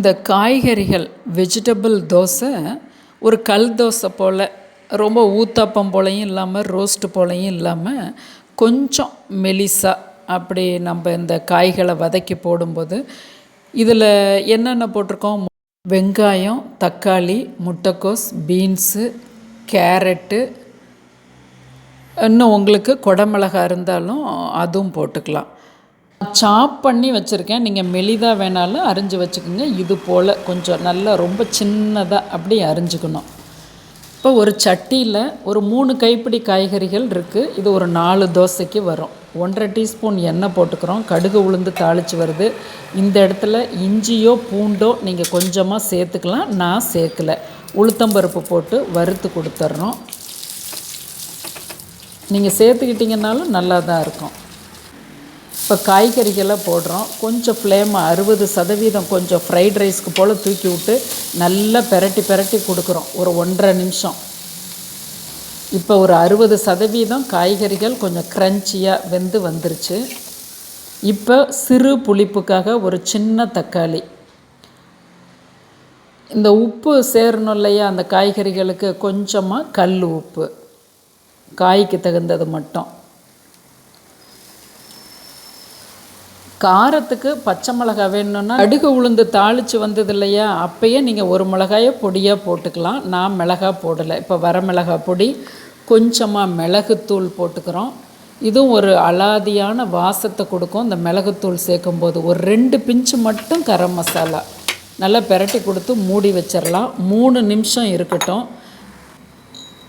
இந்த காய்கறிகள் வெஜிடபிள் தோசை ஒரு கல் தோசை போல் ரொம்ப ஊத்தாப்பம் போலையும் இல்லாமல் ரோஸ்ட்டு போலையும் இல்லாமல் கொஞ்சம் மெலிசா அப்படி நம்ம இந்த காய்களை வதக்கி போடும்போது இதில் என்னென்ன போட்டிருக்கோம்? வெங்காயம் தக்காளி முட்டைக்கோஸ் பீன்ஸு கேரட்டு. இன்னும் உங்களுக்கு குடமிளகா இருந்தாலும் அதுவும் போட்டுக்கலாம். சாப் பண்ணி வச்சுருக்கேன். நீங்கள் மெலிதாக வேணாலும் அரிஞ்சு வச்சுக்கோங்க. இது போல் கொஞ்சம் நல்லா ரொம்ப சின்னதாக அப்படி அரிஞ்சுக்கணும். இப்போ ஒரு சட்டியில் ஒரு மூணு கைப்பிடி காய்கறிகள் இருக்குது இது ஒரு நாலு தோசைக்கு வரும். ஒன்றரை டீஸ்பூன் எண்ணெய் போட்டுக்கிறோம். கடுகு உளுந்து தாளித்து வருது. இந்த இடத்துல இஞ்சியோ பூண்டோ நீங்கள் கொஞ்சமாக சேர்த்துக்கலாம். நான் சேர்க்கலை. உளுத்தம்பருப்பு போட்டு வறுத்து கொடுத்துட்றோம் நீங்கள் சேர்த்துக்கிட்டிங்கனாலும் நல்லா தான் இருக்கும். இப்போ காய்கறிகளை போடுறோம். கொஞ்சம் ஃப்ளேமை அறுபது சதவீதம் கொஞ்சம் ஃப்ரைட் ரைஸ்க்கு போல் தூக்கி விட்டு நல்லா பெரட்டி பெரட்டி கொடுக்குறோம். ஒரு ஒன்றரை நிமிஷம். இப்போ ஒரு அறுபது சதவீதம் காய்கறிகள் கொஞ்சம் க்ரன்ச்சியாக வெந்து வந்துருச்சு. இப்போ சிறு புளிப்புக்காக ஒரு சின்ன தக்காளி. இந்த உப்பு சேரணும் இல்லையா? அந்த காய்கறிகளுக்கு கொஞ்சமாக கல் உப்பு. காய்க்கு தகுந்தது மட்டும். காரத்துக்கு பச்சை மிளகா வேணும்னா கடுகு உளுந்து தாளித்து வந்தது இல்லையா அப்போயே நீங்கள் ஒரு மிளகாயை பொடியாக போட்டுக்கலாம். நான் மிளகா போடலை. இப்போ வர மிளகா பொடி கொஞ்சமாக மிளகுத்தூள் போட்டுக்கிறோம். இதுவும் ஒரு அலாதியான வாசத்தை கொடுக்கும். இந்த மிளகுத்தூள் சேர்க்கும்போது ஒரு ரெண்டு பிஞ்சு மட்டும் கரம் மசாலா நல்லா பெரட்டி கொடுத்து மூடி வச்சிடலாம். மூணு நிமிஷம் இருக்கட்டும்.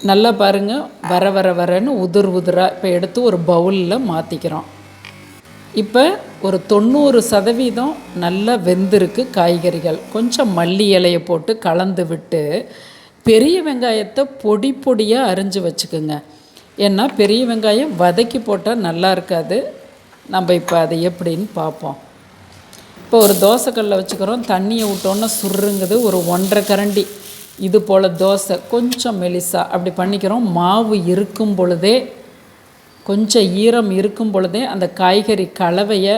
நல்லா பாருங்கள் வர வர வரன்னு உதிர் உதிராக இப்போ எடுத்து ஒரு பவுலில் மாற்றிக்கிறோம் இப்போ ஒரு தொண்ணூறு சதவீதம் நல்லா வெந்திருக்கு காய்கறிகள். கொஞ்சம் மல்லி இலையை போட்டு கலந்து விட்டு பெரிய வெங்காயத்தை பொடி பொடியாக அரிஞ்சு வச்சுக்கோங்க. ஏன்னா பெரிய வெங்காயம் வதக்கி போட்டால் நல்லா இருக்காது. நம்ம இப்போ அதை எப்படின்னு பார்ப்போம் இப்போ ஒரு தோசைக்கல்லில் வச்சுக்கிறோம். தண்ணியை விட்டோன்னா சுருங்குது. ஒரு ஒன்றரை கரண்டி. இது போல் தோசை கொஞ்சம் மெலிசா அப்படி பண்ணிக்கிறோம். மாவு இருக்கும் பொழுதே கொஞ்சம் ஈரம் இருக்கும் பொழுதே அந்த காய்கறி கலவையை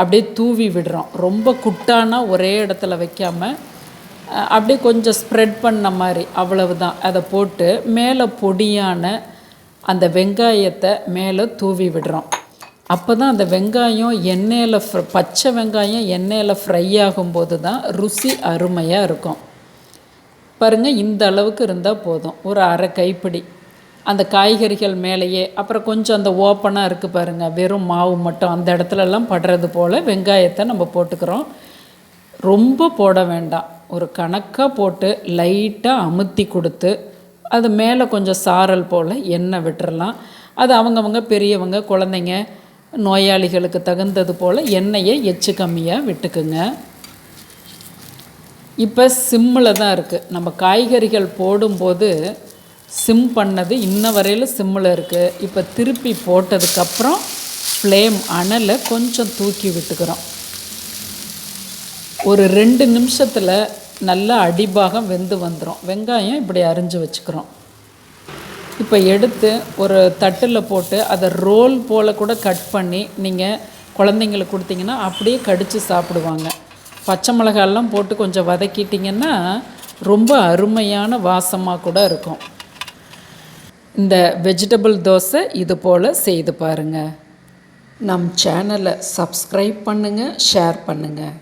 அப்படியே தூவி விடுறோம். ரொம்ப குட்டானா ஒரே இடத்துல வைக்காமல் அப்படியே கொஞ்சம் ஸ்ப்ரெட் பண்ண மாதிரி அவ்வளவு தான் அதை போட்டு மேலே பொடியான அந்த வெங்காயத்தை மேலே தூவி விடுறோம். அப்போ தான் அந்த வெங்காயம் எண்ணெயில் ஃப்ர பச்சை வெங்காயம் எண்ணெயில் ஃப்ரை ஆகும்போது தான் ருசி அருமையாக இருக்கும். பாருங்கள் இந்த அளவுக்கு இருந்தால் போதும். ஒரு அரை கைப்பிடி. அந்த காய்கறிகள் மேலேயே அப்புறம் கொஞ்சம் அந்த ஓப்பனாக இருக்குது பாருங்கள் வெறும் மாவு மட்டும். அந்த இடத்துலலாம் படுறது போல் வெங்காயத்தை நம்ம போட்டுக்கிறோம். ரொம்ப போட வேண்டாம். ஒரு கணக்காக போட்டு லைட்டாக அமுத்தி கொடுத்து அது மேலே கொஞ்சம் சாரல் போல் எண்ணெய் விட்டுறலாம். அது அவங்கவுங்க பெரியவங்க குழந்தைங்க நோயாளிகளுக்கு தகுந்தது போல் எண்ணெயை எச்சு கம்மியாக விட்டுக்குங்க. இப்போ சிம்மில் தான் இருக்குது நம்ம காய்கறிகள் போடும்போது சிம் பண்ணது இன்ன வரையில் சிம்மில் இருக்குது இப்போ திருப்பி போட்டதுக்கப்புறம் ஃப்ளேம் அனலை கொஞ்சம் தூக்கி விட்டுக்கிறோம். ஒரு ரெண்டு நிமிஷத்தில் நல்லா அடிபாகம் வெந்து வந்துடும் வெங்காயம் இப்படி அரிஞ்சு வச்சுக்கிறோம். இப்போ எடுத்து ஒரு தட்டில் போட்டு அதை ரோல் போல் கூட கட் பண்ணி நீங்கள் குழந்தைங்களுக்கு கொடுத்தீங்கன்னா அப்படியே கடித்து சாப்பிடுவாங்க. பச்சை மிளகாலாம் போட்டு கொஞ்சம் வதக்கிட்டிங்கன்னா ரொம்ப அருமையான வாசமாக கூட இருக்கும். இந்த வெஜிடபிள் தோசை இது போல் செய்து பாருங்கள் நம் சேனலை சப்ஸ்கிரைப் பண்ணுங்கள் ஷேர் பண்ணுங்கள்